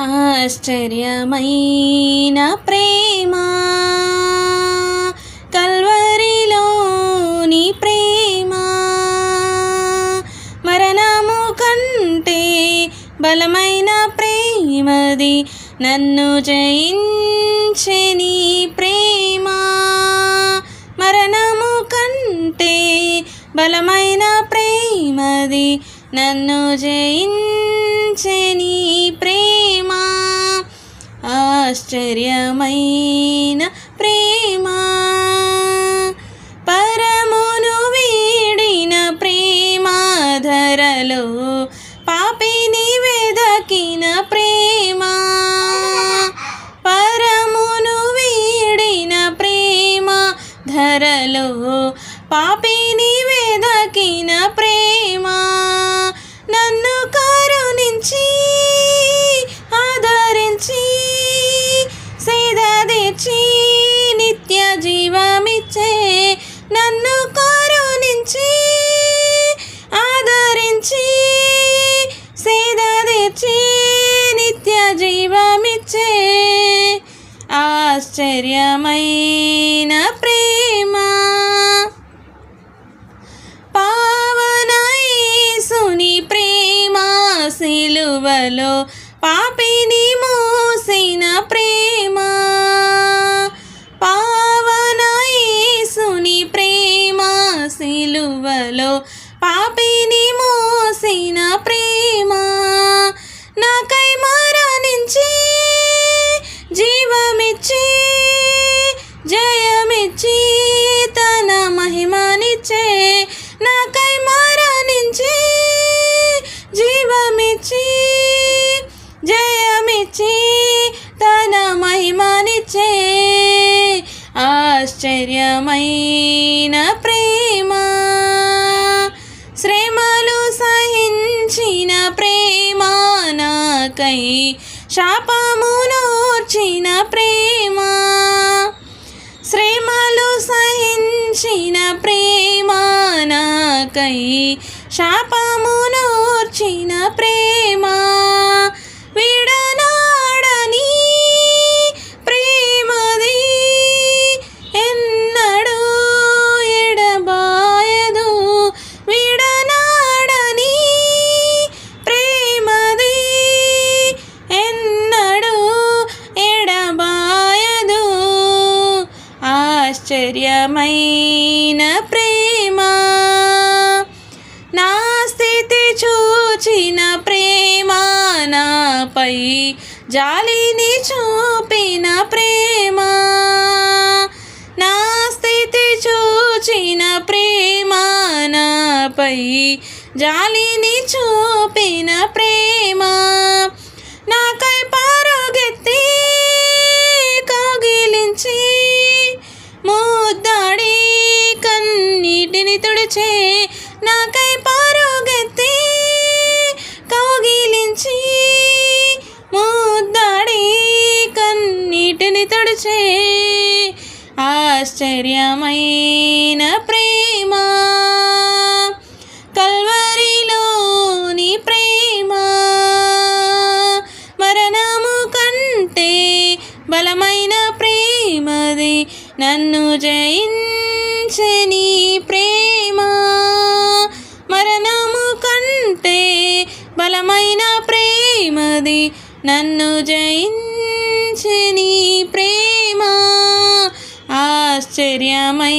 ఆశ్చర్యమైన ప్రేమ. కల్వరిలోని ప్రేమ. మరణము కంటే బలమైన ప్రేమది నన్ను జయించే నీ ప్రేమ. మరణము కంటే బలమైన ప్రేమది నన్ను జయించే నీ ప్రేమ. ఆశ్చర్యమైన ఆశ్చర్యమైన ప్రేమ. పావనై సుని ప్రేమ సిలువలో పాపి మహిమనిచ్చే నాకై మరణించి జీవమిచ్చి జయమిచ్చి తన మహిమనిచ్చే ఆశ్చర్యమైన ప్రేమ. శ్రమలు సహించిన ప్రేమ నాకై శాపమునోర్చిన ప్రేమ. కై శాపమునోర్చిన ప్రేమ విడనాడని ప్రేమది ఎన్నడూ ఎడబాయదు విడనాడని ప్రేమది ఎన్నడూ ఎడబాయదు ఆశ్చర్యమైన చూచిన ప్రేమానాపై జాలిని చూపిన ప్రేమ. నా స్థితి చూచిన ప్రేమానాపై జాలిని చూపిన ప్రేమ. నాకై పరుగెత్తి కౌగిలించి ముద్దాడి కన్నీటిని తుడిచే నాకై పరుగెత్తి కౌగిలించి ముద్దాడి కన్నీటిని తడిచే ఆశ్చర్యమైన ప్రేమ. కల్వరిలోని ప్రేమ. మరణము కంటే బలమైన ప్రేమది నన్ను జయించని ప్రేమ బలమైన ప్రేమది నన్ను జయించని నీ ప్రేమ. ఆశ్చర్యమై